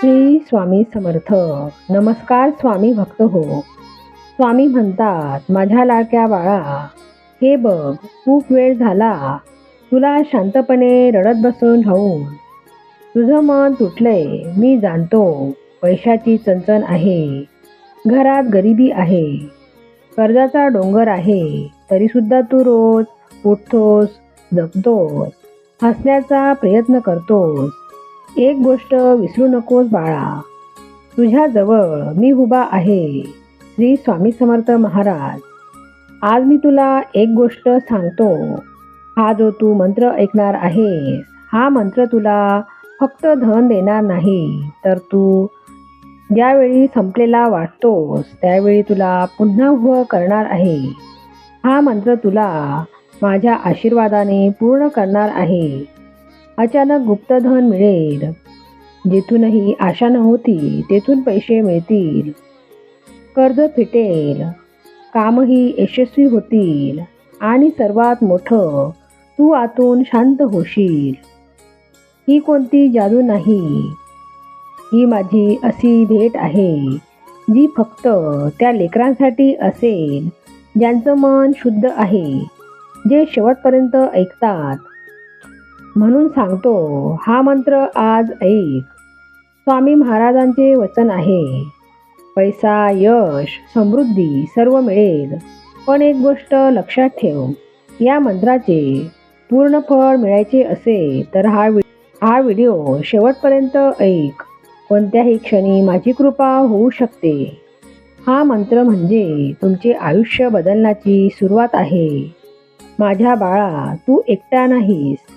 श्री स्वामी समर्थ. नमस्कार स्वामी भक्त हो. स्वामी म्हणतात माझ्या लाडक्या बाळा हे बघ खूप वेळ झाला. तुला शांतपणे रडत बसून राहून. तुझं मन तुटलंय मी जाणतो. पैशाची चणचण आहे. घरात गरिबी आहे. कर्जाचा डोंगर आहे. तरीसुद्धा तू रोज उठतोस जपतोस हसण्याचा प्रयत्न करतोस. एक गोष्ट विसरू नकोस बाळा. तुझ्याजवळ मी उभा आहे श्री स्वामी समर्थ महाराज. आज मी तुला एक गोष्ट सांगतो. हा जो तू मंत्र ऐकणार आहेस हा मंत्र तुला फक्त धन देणार नाही तर तू ज्यावेळी संपलेला वाटतोस त्यावेळी तुला पुन्हा उभं करणार आहे. हा मंत्र तुला माझ्या आशीर्वादाने पूर्ण करणार आहे. अचानक गुप्तधन मिळेल. जिथूनही आशा नव्हती तेथून पैसे मिळतील. कर्ज फिटेल. कामही यशस्वी होतील. आणि सर्वात मोठं तू आतून शांत होशील. ही कोणती जादू नाही. ही माझी अशी भेट आहे जी फक्त त्या लेकरांसाठी असेल ज्यांचं मन शुद्ध आहे जे शेवटपर्यंत ऐकतात. म्हणून सांगतो हा मंत्र आज ऐक. स्वामी महाराजांचे वचन आहे. पैसा यश समृद्धी सर्व मिळेल. पण एक गोष्ट लक्षात ठेव या मंत्राचे पूर्ण फळ मिळायचे असेल तर हा वि हा व्हिडिओ शेवटपर्यंत ऐक. कोणत्याही क्षणी माझी कृपा होऊ शकते. हा मंत्र म्हणजे तुमचे आयुष्य बदलण्याची सुरुवात आहे. माझ्या बाळा तू एकटा नाहीस.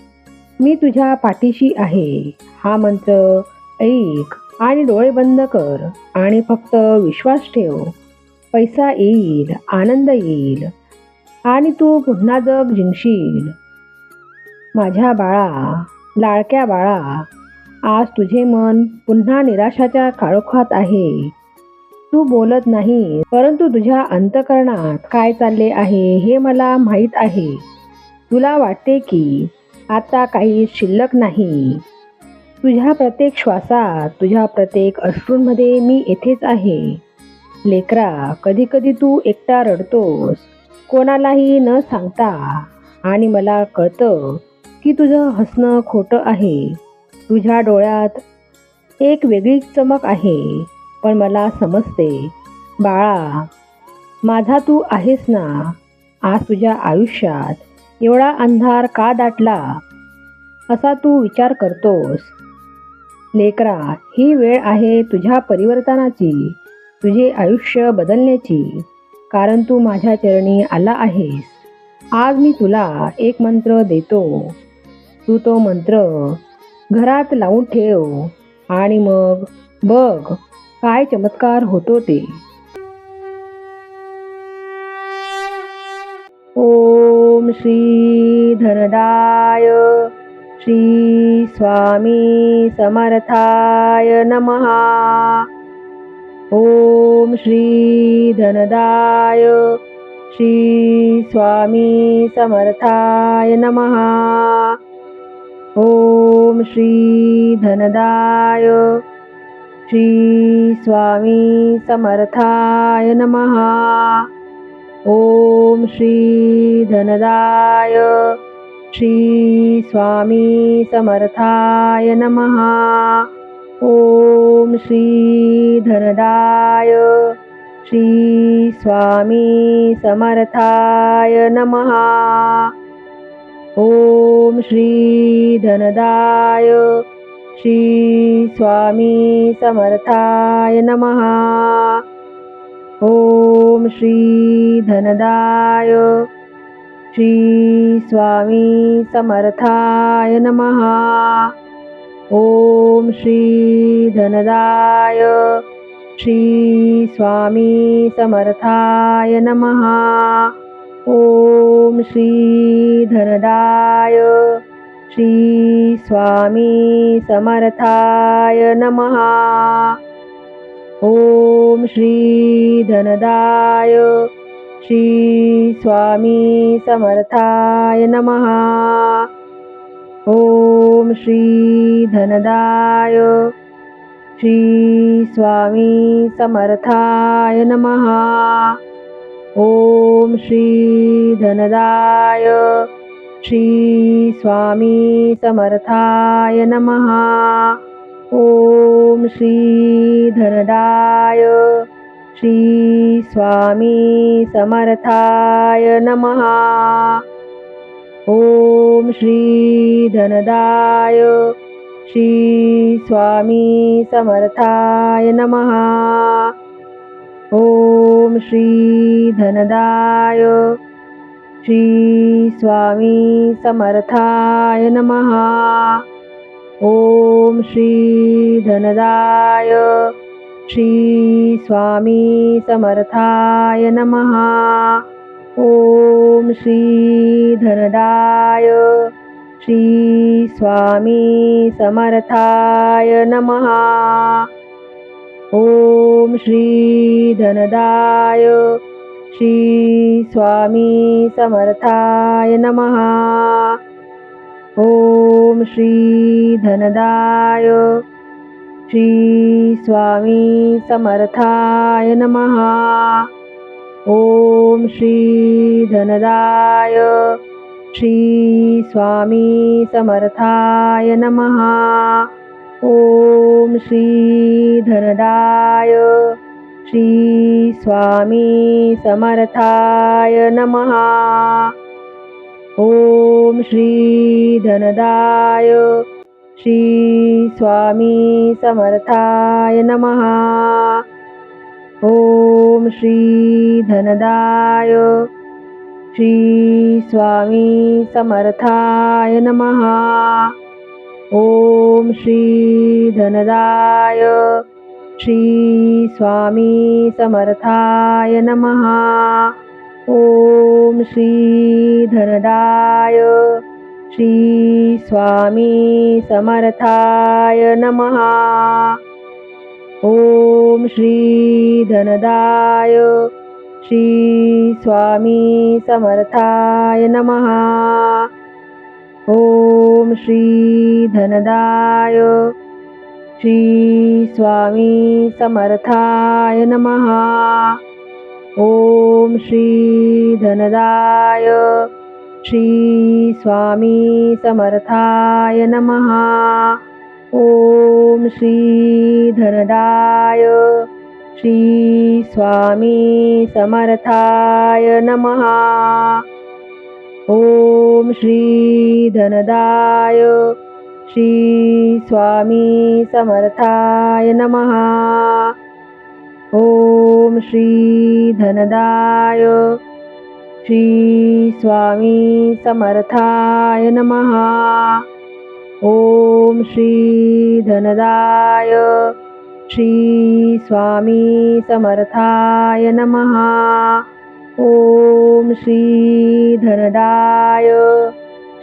मी तुझ्या पाठीशी आहे. हा मंत्र ऐक आणि डोळे बंद कर आणि फक्त विश्वास ठेव. पैसा येईल आनंद येईल आणि तू पुन्हा जग जिंकशील. माझ्या बाळा लाडक्या बाळा आज तुझे मन पुन्हा निराशाच्या काळोखात आहे. तू बोलत नाही परंतु तुझ्या अंतकरणात काय चालले आहे हे मला माहीत आहे. तुला वाटते की आता काही शिल्लक नाही. तुझ्या प्रत्येक श्वासात तुझ्या प्रत्येक अश्रूंमध्ये मी येथेच आहे. लेकरा कधी कधी तू एकटा रडतोस. कोणालाही न सांगता. आणि मला कळतं की तुझं हसणं खोटं आहे. तुझ्या डोळ्यात एक वेगळी चमक आहे. पण मला समजते बाळा माझा तू आहेस ना. आज तुझ्या आयुष्यात एवढा अंधार का दाटला? असा तू विचार करतोस. लेकरा ही वेळ आहे तुझ्या परिवर्तनाची तुझे आयुष्य बदलण्याची कारण तू माझ्या चरणी आला आहेस. आज मी तुला एक मंत्र देतो. तू तो मंत्र घरात लावून ठेव आणि मग बघ काय चमत्कार होतो ते. श्रीधरदाय श्री स्वामी समर्थाय नमः। ॐ श्रीधनदाय श्री स्वामी समर्थाय नमः। ॐ श्रीधनदाय श्री स्वामी समर्थाय नमः। ओम श्री धनदाय श्री स्वामी समर्थाय नमहा ओम श्री धनदाय श्री स्वामी समर्थाय नमहा ओम श्री धनदाय श्री स्वामी समर्थाय नमहा ओम श्री धनदाय। श्री स्वामी समर्थाय नमहा ओम श्री धनदाय। श्री स्वामी समर्थाय नमहा ओम श्री धनदाय। श्री स्वामी समर्थाय नमहा ओम श्री धनदाय श्री स्वामी समर्थाय नमहा ओम श्री धनदाय श्री स्वामी समर्थाय नमः। ओम श्री धनदाय श्री स्वामी समर्थाय नमः। ओम श्री धनदाय श्री स्वामी समर्थाय नमः। ओम श्री धनदाय श्री स्वामी समर्थाय नमः। ओम श्री धनदाय श्री स्वामी समर्थाय नमः। ओम श्री धनदाय श्री स्वामी समर्थाय नमः। ओम श्री धनदाय श्री स्वामी समर्थाय नमः। ओम श्री धनदाय श्री स्वामी समर्थाय नमः। ॐ श्री धनदाय। श्री स्वामी समर्थाय नमः। ॐ श्री धनदाय। श्री स्वामी समर्थाय नमः। ॐ श्री धनदाय। श्री स्वामी समर्थाय नमः। ओम श्री धनदाय श्री स्वामी समर्थाय नमः। ओम श्री धनदाय श्री स्वामी समर्थाय नमः। ओम श्री धनदाय श्री स्वामी समर्थाय नमः। ओम श्री धनदाय श्री स्वामी समर्थाय नमः। ओम श्री धनदाय श्री स्वामी समर्थाय नमः। ओम श्री धनदाय श्री स्वामी समर्थाय नमः। ओम श्री धनदाय श्री स्वामी समर्थाय नमः। ओम श्री धनदाय श्री स्वामी समर्थाय नमः। ओम श्री धनदाय श्री स्वामी समर्थाय नमः। ओम श्री धनदाय। श्री स्वामी समर्थाय नमहा ओम श्री धनदाय। श्री स्वामी समर्थाय नमहा ओम श्री धनदाय।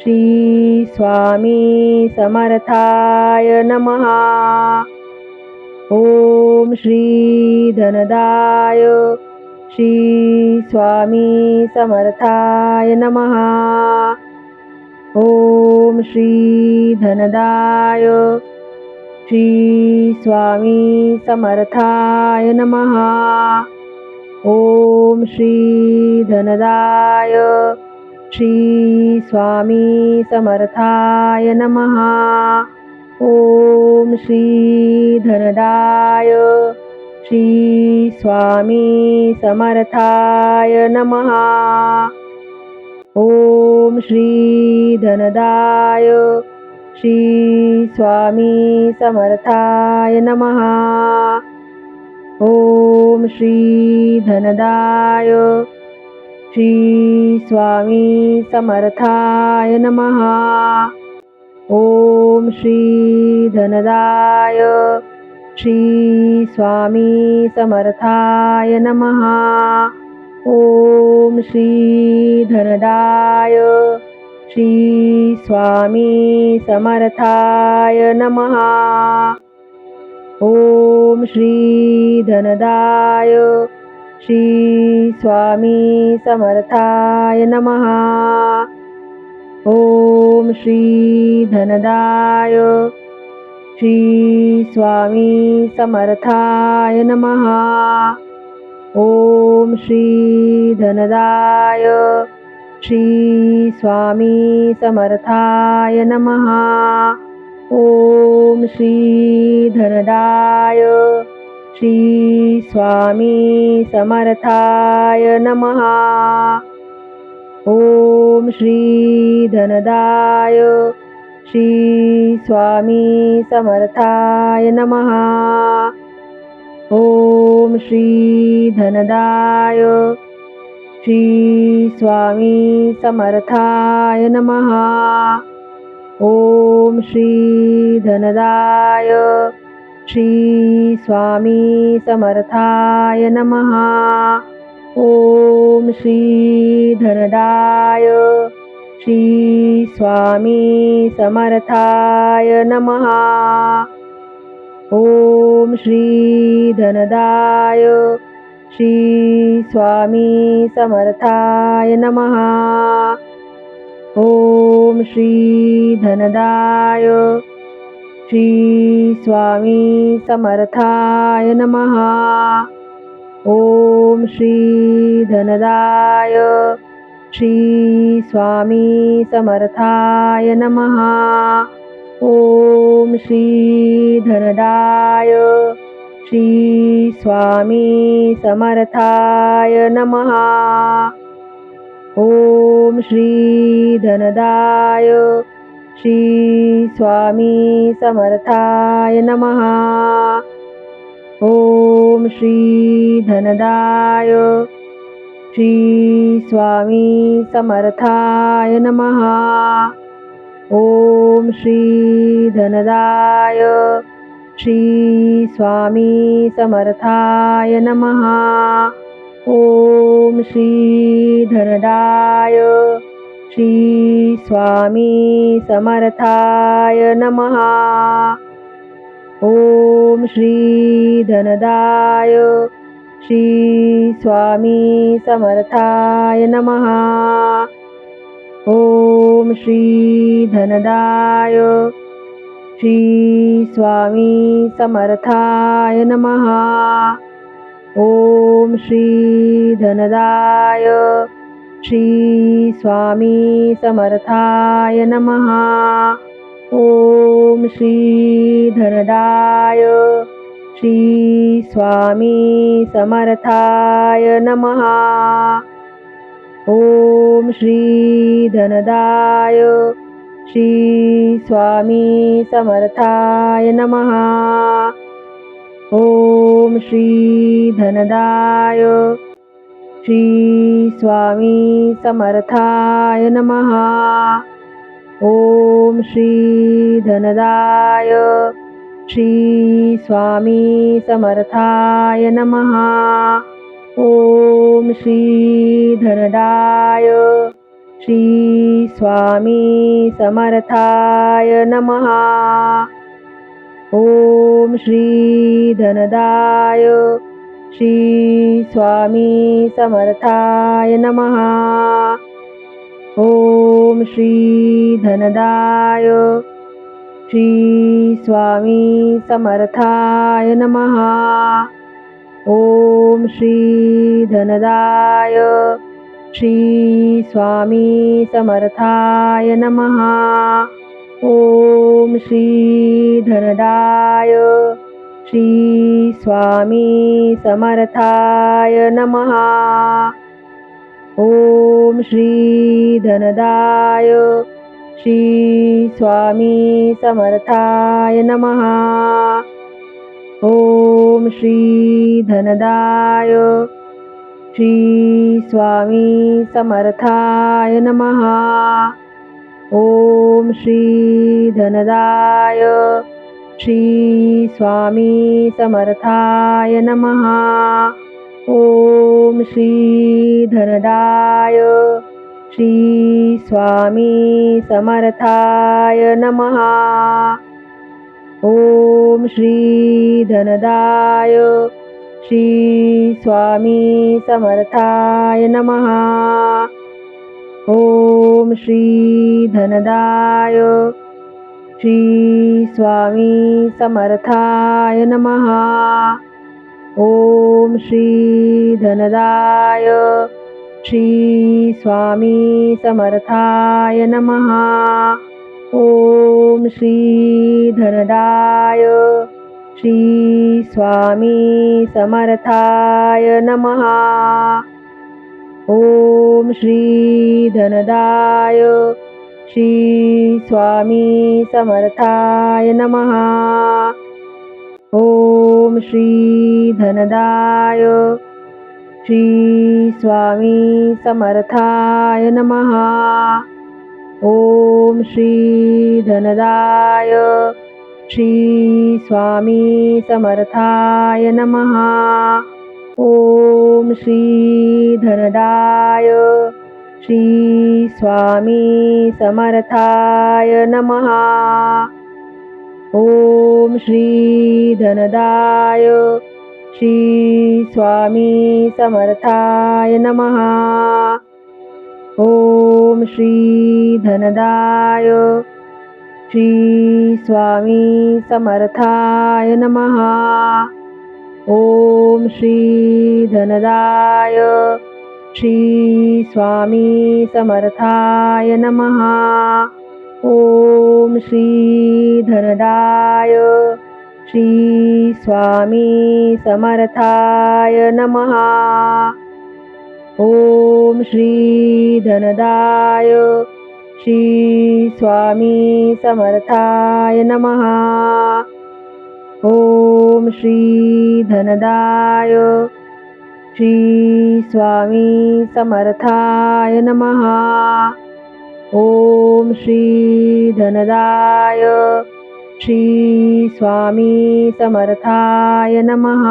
श्री स्वामी समर्थाय नमः। ओम श्री धनदाय श्री स्वामी समर्थाय नमः। ओम श्री धनदाय श्री स्वामी समर्थाय नमः। ओम श्री धनदाय श्री स्वामी समर्थाय नमः। ओम श्री धनदाय श्री स्वामी समर्थाय नमहा ओम श्री धनदाय श्री स्वामी समर्थाय नमहा ओम श्री धनदाय श्री स्वामी समर्थाय नमहा ओम श्री धनदाय श्री स्वामी समर्थाय नमः। ॐ श्री धनदाय श्री स्वामी समर्थाय नमः। ॐ श्री धनदाय श्री स्वामी समर्थाय नमः। ओम श्री धनदाय। श्री स्वामी समर्थाय नमः। ओम श्री धनदाय। श्री स्वामी समर्थाय नमः। ओम श्री धनदाय। श्री स्वामी समर्थाय नमः। ओम श्री धनदाय श्री स्वामी समर्थाय नमहा ओम श्री धनदाय श्री स्वामी समर्थाय नमहा ओम श्री धनदाय श्री स्वामी समर्थाय नमहा ॐ श्रीधरदाय श्री स्वामी समर्थाय नमः। ॐ श्रीधनदाय श्री स्वामी समर्थाय नमः। ॐ श्रीधनदाय श्री स्वामी समर्थाय नमः। ओम श्री धनदाय श्री स्वामी समर्थाय नमः। ओम श्री धनदाय श्री स्वामी समर्थाय नमः। ओम श्री धनदाय श्री स्वामी समर्थाय नमः। ओम श्री धनदाय। श्री स्वामी समर्थाय नमः। ओम श्री धनदाय। श्री स्वामी समर्थाय नमः। ओम श्री धनदाय। श्री स्वामी समर्थाय नमः। ओम श्री धनदाय श्री स्वामी समर्थाय नमहा ओम श्री धनदाय श्री स्वामी समर्थाय नमहा ओम श्री धनदाय श्री स्वामी समर्थाय नमहा ओम श्री धनदाय श्री स्वामी समर्थाय नमः। ओम श्री धनदाय श्री स्वामी समर्थाय नमः। ओम श्री धनदाय श्री स्वामी समर्थाय नमः। ओम श्री धनदाय श्री स्वामी समर्थाय नमः। ओम श्री धनदाय श्री स्वामी समर्थाय नमः। ओम श्री धनदाय श्री स्वामी समर्थाय नमः। ओम श्री धनदाय। श्री स्वामी समर्थाय नमः। ओम श्री धनदाय। श्री स्वामी समर्थाय नमः। ओम श्री धनदाय। श्री स्वामी समर्थाय नमः। ओम श्री धनदाय श्री स्वामी समर्थाय नमः। ओम श्री धनदाय श्री स्वामी समर्थाय नमः। ॐ श्री धनदाय श्री स्वामी समर्थाय नमः। ओम श्री धनदाय श्री स्वामी समर्थाय नमः। ओम श्री धनदाय श्री स्वामी समर्थाय नमः। ओम श्री धनदाय श्री स्वामी समर्थाय नमः। ओम श्री धनदाय श्री स्वामी समर्थाय नमः। ओम श्री धनदाय श्री स्वामी समर्थाय नमः। ओम श्री धनदाय श्री स्वामी समर्थाय नमः। ॐ श्री धनदाय। श्री स्वामी समर्थाय नमः। ॐ श्री धनदाय। श्री स्वामी समर्थाय नमः। ॐ श्री धनदाय। श्री स्वामी समर्थाय नमः। ओम श्री धनदाय श्री स्वामी समर्थाय नमः। ओम श्री धनदाय श्री स्वामी समर्थाय नमः। ओम श्री धनदाय श्री स्वामी समर्थाय नमः। ॐ श्रीधनदाय श्री स्वामी समर्थाय नमः। ॐ श्रीधनदाय श्री स्वामी समर्थाय नमः। ॐ श्रीधनदाय श्री स्वामी समर्थाय नमः। ओम श्री धनदाय श्री स्वामी समर्थाय नमः।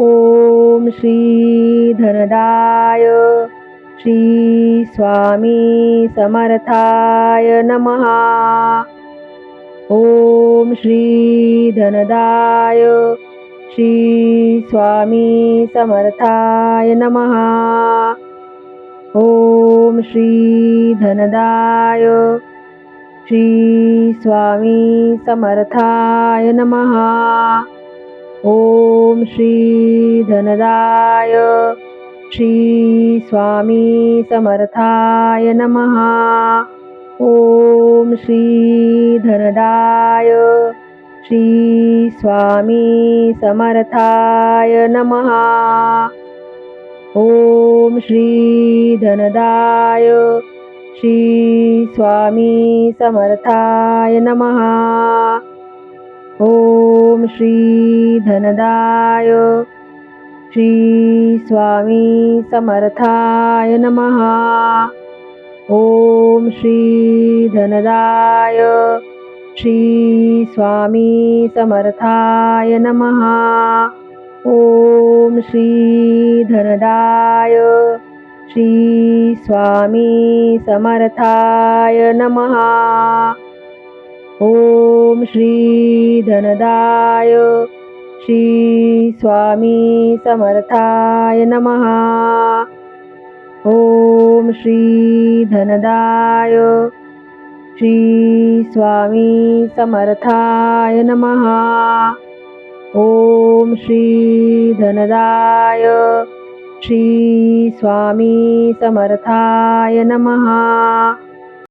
ओम श्री धनदाय श्री स्वामी समर्थाय नमः। ओम श्री धनदाय श्री स्वामी समर्थाय नमः। ओम श्री धनदाय। श्री स्वामी समर्थाय नमः। ओम श्री धनदाय। श्री स्वामी समर्थाय नमः। ओम श्री धनदाय। श्री स्वामी समर्थाय नमः। ओम श्री धनदाय श्री स्वामी समर्थाय नमहा ओम श्री धनदाय श्री स्वामी समर्थाय नमहा ओम श्री धनदाय श्री स्वामी समर्थाय नमः। ओम श्री धनदाय श्री स्वामी समर्थाय नमः। ओम श्री धनदाय श्री स्वामी समर्थाय नमः। ओम श्री धनदाय श्री स्वामी समर्थाय नमः। ओम श्री धनदाय श्री स्वामी समर्थाय नमः।